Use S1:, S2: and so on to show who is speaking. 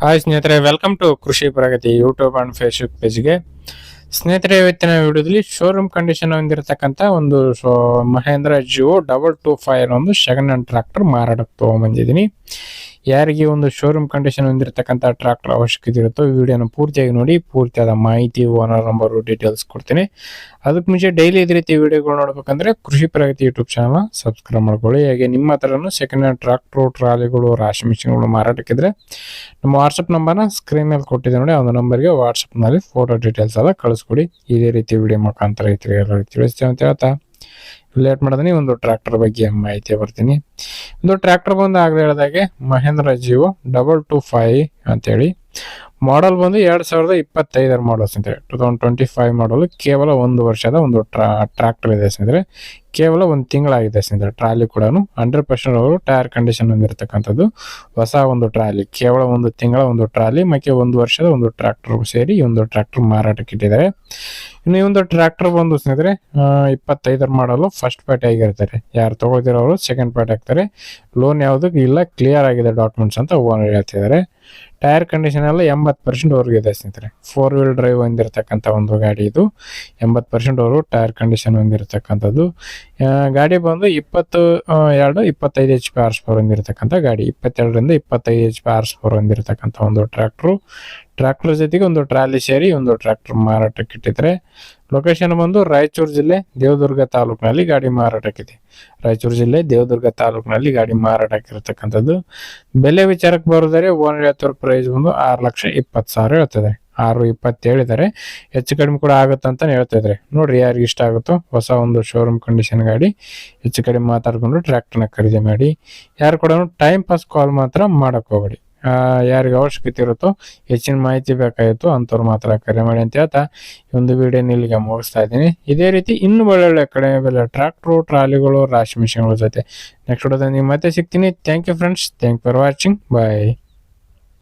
S1: Hi ಸ್ನೇಹಿತರೆ welcome to Krishi Pragati YouTube and Facebook ಪೇಜ್ಗೆ ಸ್ನೇಹಿತರೆ, ಇವತ್ತಿನ ವಿಡಿಯೋದಲ್ಲಿ ಶೋರೂಮ್ ಕಂಡೀಷನ್ ಹೊಂದಿರತಕ್ಕಂಥ ಒಂದು Mahindra Jivo double two five ಒಂದು ಸೆಕೆಂಡ್ ಹ್ಯಾಂಡ್ ಟ್ರ್ಯಾಕ್ಟರ್ ಮಾರಾಟಕ್ಕೆ ತೊಗೊಂಬಂದಿದ್ದೀನಿ. ಯಾರಿಗೆ ಒಂದು ಶೋರೂಮ್ ಕಂಡೀಷನ್ ಹೊಂದಿರತಕ್ಕಂಥ ಟ್ರಾಕ್ಟರ್ ಅವಶ್ಯಕತೆ ಇರುತ್ತೋ ಈ ವಿಡಿಯೋನ ಪೂರ್ತಿಯಾಗಿ ನೋಡಿ, ಪೂರ್ತಿಯಾದ ಮಾಹಿತಿ ಓನರ್ ನಂಬರು ಡೀಟೇಲ್ಸ್ ಕೊಡ್ತೀನಿ. ಅದಕ್ಕೆ ಮುಂಚೆ ಡೈಲಿ ಇದೇ ರೀತಿ ವಿಡಿಯೋಗಳು ನೋಡ್ಬೇಕಂದ್ರೆ ಕೃಷಿ ಪ್ರಗತಿ ಯೂಟ್ಯೂಬ್ ಚಾನಲ್ ಸಬ್ಸ್ಕ್ರೈಬ್ ಮಾಡ್ಕೊಳ್ಳಿ. ಹಾಗೆ ನಿಮ್ಮ ಹತ್ರನೂ ಸೆಕೆಂಡ್ ಹ್ಯಾಂಡ್ ಟ್ರಾಕ್ಟರ್ ಟ್ರಾಲಿಗಳು ರಾಶಿ ಮಿಷಿನ್ಗಳು ಮಾರಾಟಕ್ಕಿದ್ರೆ ನಮ್ಮ ವಾಟ್ಸಪ್ ನಂಬರ್ನ ಸ್ಕ್ರೀನ್ ಮೇಲೆ ಕೊಟ್ಟಿದ್ದೆ ನೋಡಿ ಒಂದು ನಂಬರ್ಗೆ ವಾಟ್ಸಪ್ನಲ್ಲಿ ಫೋಟೋ ಡೀಟೇಲ್ಸ್ ಎಲ್ಲ ಕಳಿಸ್ಕೊಡಿ. ಇದೇ ರೀತಿ ವಿಡಿಯೋ ಮುಖಾಂತರ ರೈತರಿಗೆ ಎಲ್ಲರಿಗೂ ತಿಳಿಸ್ತೇವೆ ಅಂತ ಹೇಳ್ತಾ. ಲೇಟ್ ಮಾಡಿದ್ರೆ ಒಂದು ಟ್ರ್ಯಾಕ್ಟರ್ ಬಗ್ಗೆ ಮಾಹಿತಿ ಬರ್ತೀನಿ. ಒಂದು ಟ್ರ್ಯಾಕ್ಟರ್ ಬಂದು ಆಗದೆ ಹೇಳಿದಾಗೆ Mahindra Jivo double two five ಅಂತೇಳಿ. ಮಾಡಲ್ ಬಂದು ಎರಡು ಸಾವಿರದ ಇಪ್ಪತ್ತೈದರ ಮಾಡಲ್ಸ್ ಸ್ನೇಹಿತರೆ. Two thousand twenty five model ಕೇವಲ ಒಂದು ವರ್ಷದ ಒಂದು ಟ್ರಾ ಟ್ರ್ಯಾಕ್ಟರ್ ಇದೆ ಸ್ನೇಹಿತರೆ. ಕೇವಲ ಒಂದು ತಿಂಗಳಾಗಿದೆ ಸ್ನೇಹಿತರೆ ಟ್ರಾಲಿ ಕೂಡ ಹಂಡ್ರೆಡ್ ಪರ್ಸೆಂಟ್ ಅವರು ಟೈರ್ ಕಂಡೀಷನ್ ಹೊಂದಿರತಕ್ಕಂಥದ್ದು. ಹೊಸ ಒಂದು ಟ್ರಾಲಿ, ಕೇವಲ ಒಂದು ತಿಂಗಳ ಒಂದು ಟ್ರಾಲಿ, ಮತ್ತೆ ಒಂದು ವರ್ಷದ ಒಂದು ಟ್ರ್ಯಾಕ್ಟರ್ ಸೇರಿ ಒಂದು ಟ್ರ್ಯಾಕ್ಟರ್ ಮಾರಾಟಕ್ಕೆ ಇಟ್ಟಿದ್ದಾರೆ. ಇನ್ನು ಈ ಒಂದು ಟ್ರ್ಯಾಕ್ಟರ್ ಬಂದು ಸ್ನೇಹಿತರೆ ಇಪ್ಪತ್ತೈದರ ಮಾಡಲು ಫಸ್ಟ್ ಪಾರ್ಟಿ ಆಗಿರ್ತಾರೆ. ಯಾರು ತಗೊಳ್ತಿರೋರು ಸೆಕೆಂಡ್ ಪಾರ್ಟಿ ಆಗ್ತಾರೆ ಲೋನ್ ಯಾವುದಕ್ಕೆ ಇಲ್ಲ ಕ್ಲಿಯರ್ ಆಗಿದೆ ಡಾಕ್ಯುಮೆಂಟ್ಸ್ ಅಂತ ಓನರ್ ಹೇಳ್ತಿದ್ದಾರೆ. ಟೈರ್ ಕಂಡೀಷನ್ ಎಲ್ಲ ಎಂಬತ್ತು ಪರ್ಸೆಂಟ್ ಅವ್ರಿಗೆ ಇದೆ ಸ್ನೇಹಿತರೆ. ಫೋರ್ ವೀಲ್ ಡ್ರೈವ್ ಹೊಂದಿರತಕ್ಕಂಥ ಒಂದು ಗಾಡಿ ಇದು. ಎಂಬತ್ತು ಪರ್ಸೆಂಟ್ ಅವರು ಟೈರ್ ಕಂಡೀಷನ್ ಹೊಂದಿರತಕ್ಕಂಥದ್ದು ಗಾಡಿ ಬಂದು ಇಪ್ಪತ್ತು ಎರಡು ಇಪ್ಪತ್ತೈದು ಎಚ್ ಪಿ ಆರ್ಸ್ ಪವರ್ ಹೊಂದಿರತಕ್ಕಂಥ ಗಾಡಿ. ಇಪ್ಪತ್ತೆರಡರಿಂದ ಇಪ್ಪತ್ತೈದು ಎಚ್ ಪಿ ಆರ್ಸ್ ಪವರ್ ಹೊಂದಿರತಕ್ಕಂಥ ಒಂದು ಟ್ರ್ಯಾಕ್ಟ್ರು ಟ್ರ್ಯಾಕ್ಟರ್ ಜೊತೆಗೆ ಒಂದು ಟ್ರಾಲಿ ಸೇರಿ ಒಂದು ಟ್ರ್ಯಾಕ್ಟರ್ ಮಾರಾಟಕ್ಕೆ ಇಟ್ಟಿದ್ರೆ ಲೊಕೇಶನ್ ಬಂದು ರಾಯಚೂರು ಜಿಲ್ಲೆ ದೇವದುರ್ಗ ತಾಲೂಕಿನಲ್ಲಿ ಗಾಡಿ ಮಾರಾಟಕ್ಕಿದೆ ರಾಯಚೂರು ಜಿಲ್ಲೆ ದೇವದುರ್ಗ ತಾಲೂಕಿನಲ್ಲಿ ಗಾಡಿ ಮಾರಾಟಕ್ಕಿರತಕ್ಕಂಥದ್ದು ಬೆಲೆ ವಿಚಾರಕ್ಕೆ ಬರೋದಾದ್ರೆ ಓನ್ ಹೇಳ್ತಿರೋ ಪ್ರೈಸ್ ಬಂದು ಆರು ಲಕ್ಷ ಇಪ್ಪತ್ತು ಸಾವಿರ ಹೇಳ್ತದೆ. ಆರು ಇಪ್ಪತ್ತು ಹೇಳಿದ್ದಾರೆ. ಹೆಚ್ಚು ಕಡಿಮೆ ಕೂಡ ಆಗುತ್ತೆ ಅಂತ ಹೇಳ್ತಾ ಇದ್ದಾರೆ. ನೋಡ್ರಿ ಯಾರಿಗೆ ಇಷ್ಟ ಆಗುತ್ತೋ ಹೊಸ ಒಂದು ಶೋರೂಮ್ ಕಂಡೀಷನ್ ಗಾಡಿ, ಹೆಚ್ಚು ಕಡಿಮೆ ಮಾತಾಡಿಕೊಂಡು ಟ್ರ್ಯಾಕ್ಟರ್ನ ಖರೀದಿ ಮಾಡಿ. ಯಾರು ಕೂಡ ಟೈಮ್ ಪಾಸ್ ಕಾಲ್ ಮಾತ್ರ ಮಾಡೋಕ್ಕೆ ಹೋಗ್ಬೇಡಿ. ಯಾರಿಗೆ ಅವಶ್ಯಕತೆ ಇರುತ್ತೋ ಹೆಚ್ಚಿನ ಮಾಹಿತಿ ಬೇಕಾಗಿತ್ತು ಅಂಥವ್ರು ಮಾತ್ರ ಕರೆ ಮಾಡಿ ಅಂತ ಹೇಳ್ತಾ ಒಂದು ವಿಡಿಯೋ ಇಲ್ಲಿಗೆ ಮುಗಿಸ್ತಾ ಇದ್ದೀನಿ. ಇದೇ ರೀತಿ ಇನ್ನು ಒಳ್ಳೊಳ್ಳೆ ಕಡೆ ಬೆಲೆ ಟ್ರ್ಯಾಕ್ಟ್ರು ಟ್ರಾಲಿಗಳು, ರಾಶಿ ಮಿಷನ್ಗಳ ಜೊತೆ. ನೆಕ್ಸ್ಟ್ ವಿಡಿಯೋದಲ್ಲಿ ಮತ್ತೆ ಸಿಗ್ತೀನಿ. Thank you friends thank for watching bye